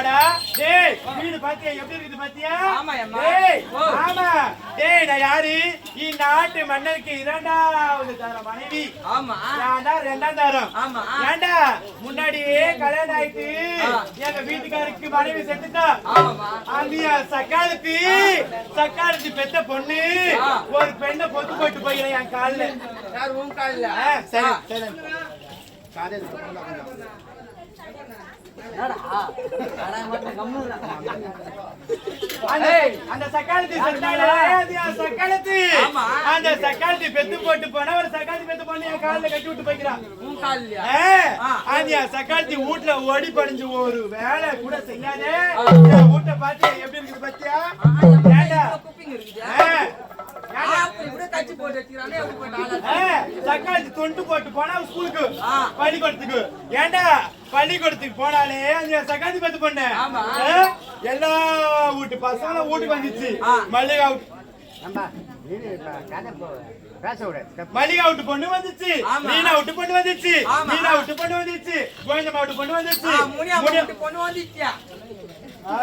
பாத்தியாடா டேய் வீடு பாத்தியா? எப்படி இருக்குது பாத்தியா. டேய். ஆமா. டேய் நான் யாரு? இந்நாட்டு மன்னருக்கு இரண்டாவது தர மனைவி. ஆமா. நான் தான் ரெண்டாம் தரம். ஆமா. ஏண்டா? முன்னாடியே கல்யாணம் ஆயிட்டு. எங்க வீட்டுக்காருக்கு மனைவி செத்துட்டா? அந்த சக்காலத்து சக்காலத்து பெத்த பொண்ணு. ஒரு பெண்ணை பொத்து போட்டு போயிடும் என் கால்ல. யார் உன் கால்ல? சரி. சரி. காதல் அந்த சக்காலத்து சக்காலத்து. அந்த சக்காலத்து பெத்து போட்டு போனா ஒரு சக்காலத்து பெத்து பொண்ணு என் கால்ல கட்டி விட்டு போய்க்கிறான். சக்காலத்தி வீட்டுல ஓடி படிஞ்சு ஒரு வேலை கூட செய்யாதே. வீட்டை பார்த்து எப்படி இருக்குது பாத்தியா? சக்காலத்தி தொண்டு போட்டு போனா ஸ்கூலுக்கு. பள்ளிக்கூடத்துக்கு. ஏண்டா? பள்ளிக்கூடத்துக்கு போனாலே அந்த சக்காத்தி பத்து பொண்ணு எல்லா வீட்டு பசங்களும் வீட்டுக்கு வந்துச்சு. மல்லிகா மல்லிகா விட்டு பொண்ணு வந்துச்சு. மீனா விட்டு பொண்ணு வந்துச்சு. மீனா விட்டு பொண்ணு வந்துச்சு கோவிந்தம்மா விட்டு பொண்ணு வந்துச்சு பொண்ணு வந்துச்சியா? ஆ,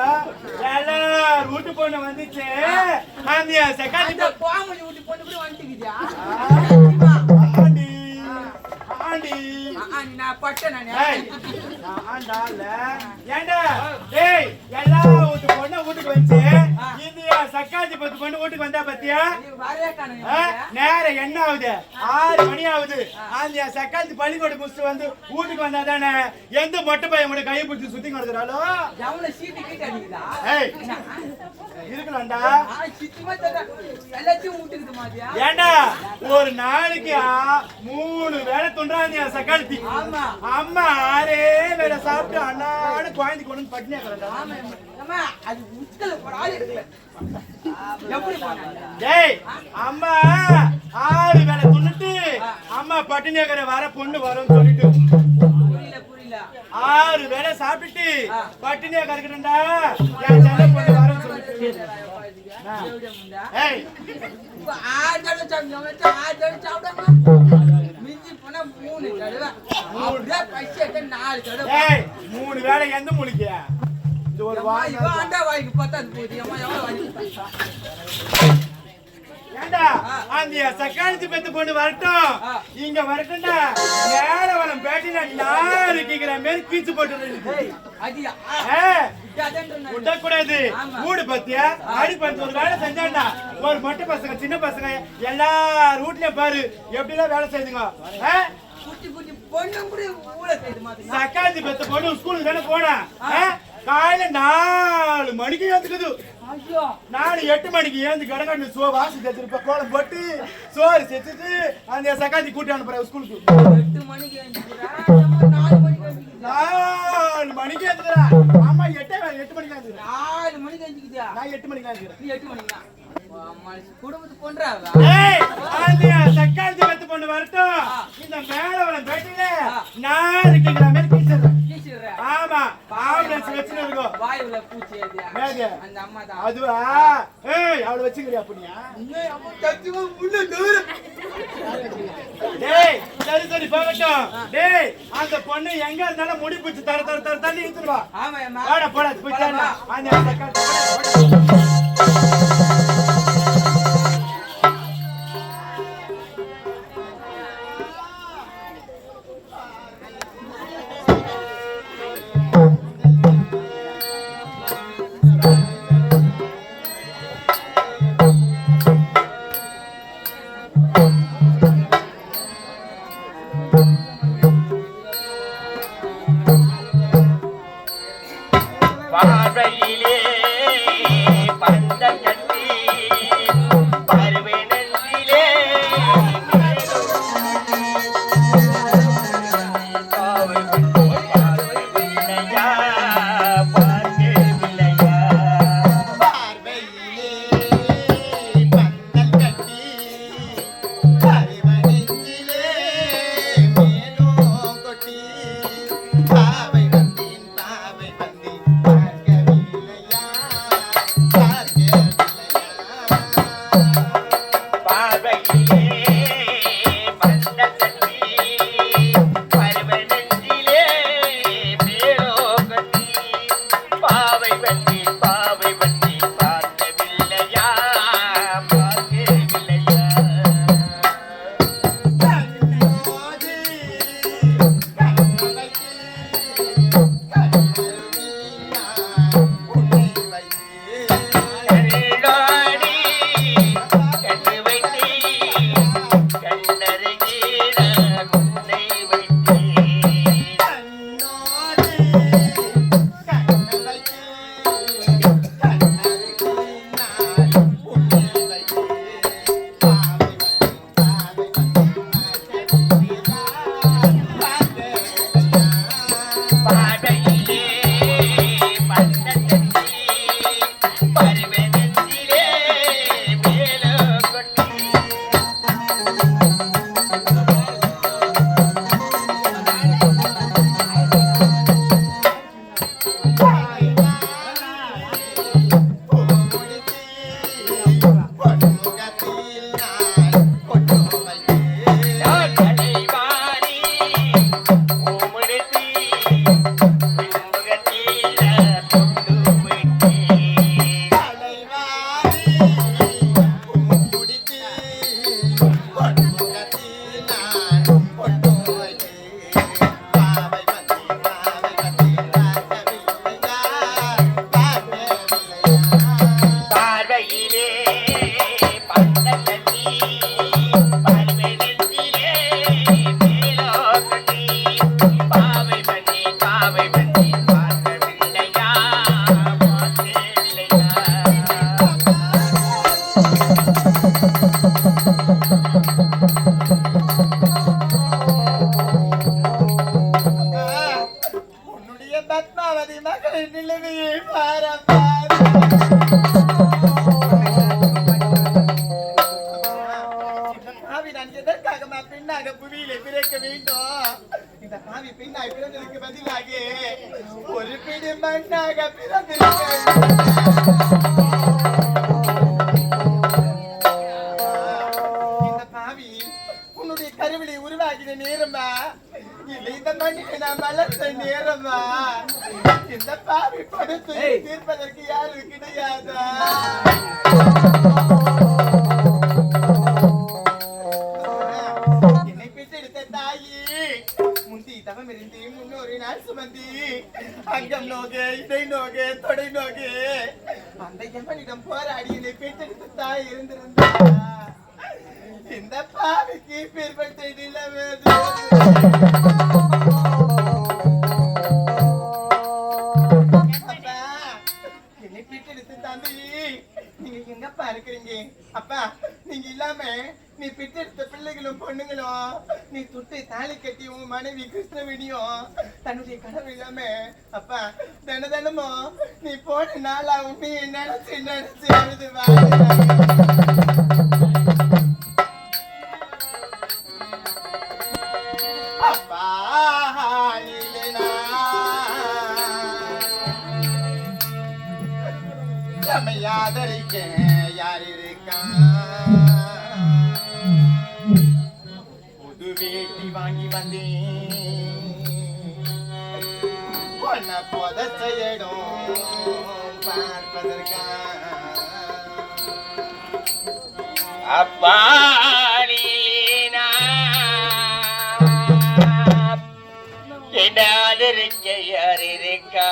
எல்லார் வீட்டு பொண்ணு வந்துச்சு அந்த அந்த கோமதி வீட்டு பொண்ணு கூட. சத்தியமா? ஆண்டி ஆண்டி நான் பட்டேன் நானு. நான்டால. ஏண்டா ஏய் எல்லா வீட்டு பொண்ணு வீட்டுக்கு வந்துச்சு ஆ. இந்தியா சக்காத்தி பத்து பொண்ணு வீட்டுக்கு வந்தா பாத்தியா. நேரம் என்ன ஆகுது ஆறு மணி ஆகுது அந்த சக்காலத்து பள்ளிக்கூடம் முடிச்சுட்டு வந்து வீட்டுக்கு வந்தா தானே எந்த மொட்டை பையன் கூட கையை பிடிச்சி சுத்தி கொடுக்குறாளோ எவனை சீட்டு கீட்டு அடிக்குதா? ஏய் இருக்கலாம்டா? ஏண்டா ஒரு நாளைக்கு மூணு வேளை துண்டாங்க சக்காலத்தி ஆமா. அம்மா ஆறே வேலை சாப்பிட்டு அண்ணாடு குழந்தை கொண்டு பட்டினியா கிடந்தா அது போனாங்க? டேய் அம்மா ஆறு வேலை துண்ணுட்டு அம்மா பட்டினியா கிற வர பொண்ணு வரும்னு சொல்லிட்டு. ஆறு வேளை சாப்பிட்டுட்டு. பட்டினியா கிடக்குறேன்டா என் செல்ல பொண்ணு மூணு வேளை எந்த மூலிக்க இது ஒரு வாரம் ஆண்டா வாய்க்கு பத்தாது போகுது. அம்மா, எவ்வளவு வாங்கி? ஏண்டா? அந்த சக்காலத்து பெத்து பொண்ணு வரட்டும். இங்க வரட்டும்டா. நேர வரம் பேட்டில நாரு கேக்குற மாதிரி கீச்சு போட்டு விடக்கூடாது. மூடு பத்தியா? அடி பத்து ஒரு வேலை செஞ்சாண்டா ஒரு மொட்டை பசங்க சின்ன பசங்க எல்லார் வீட்லயும் பாரு. எப்படிலாம் வேலை மாதிரி. சக்காத்தி பெத்த பொண்ணு ஸ்கூலுக்கு தானே போனா? காலையில நாலு மணிக்கு ஏந்துக்குது ஐயோ. நாலு எட்டு மணிக்கு ஏந்து கடகண்டு சோ வாசி தச்சிருப்ப கோலம் போட்டு சோறு செத்துட்டு அந்த சக்காத்தி கூட்டி அனுப்புற ஸ்கூலுக்கு எட்டு மணிக்கு? நாலு மணிக்கு ஏந்துக்கிறா ஆமா எட்டே மணிக்கு ஏந்துக்கிறா நாலு மணிக்கு எழுந்திருக்குதா? நான் எட்டு மணிக்கு ஏந்துக்கிறேன் நீ எட்டு மணிக்கு குடும்பத்துக்கு சக்காத்தி பெத்த பொண்ணு வரட்டும். இந்த மேலவளம் பேட்டில நான் இருக்கிற மாதிரி கீச்சிடுறேன் கீச்சிடுற. ஆமா ஆம்புலன்ஸ் வச்சுன்னு இருக்கோம் வாயுல பூச்சி. அந்த அம்மா தான். அதுவா? ஏய் அவளை வச்சுக்கிறியா அப்படியா இன்னும் அம்மா சத்தியமா உள்ள. டேய் சரி சரி போகட்டும் டேய் அந்த பொண்ணு எங்க இருந்தாலும் முடி பிடிச்சு தர தர தர தள்ளி இழுத்துருவா ஆமா, போடா போய் போடா. வா. அந்த பார்வையிலே பதிலாக ஒரு பிடி மண்ணாக பிறந்திருக்க நேரமா? இல்லை இந்த மண்ணில் நான் வளர்த்த நேரமா? இந்த பாவி படுத்து தீர்ப்பதற்கு யாரும் கிடையாதா? என்னை பெற்றெடுத்த தாயி. முந்தி தவம் இருந்து முன்னோரு நாள் சுமந்தி. அங்கம் நோகே இடை நோகே தொடை நோகே. அந்த எம்மனிடம் போராடி என்னை பெற்றெடுத்து தாய் இருந்திருந்தா இந்த பாவிக்கு பிற்பட்ட நிலவேது தெரியும். தன்னுடைய கனவு இல்லாம அப்பா தின தினமும் நீ போன நாளா உன்னைய நினைச்சு நினைச்சு அழுது அப்பா சமையாதரிக்க யார் இருக்கா? புது வேட்டி வாங்கி வந்தேன். பொண்ண புதைச்ச இடம் பார்ப்பதற்கா. அப்பாலினா என்னாதிருக்க யார் இருக்கா?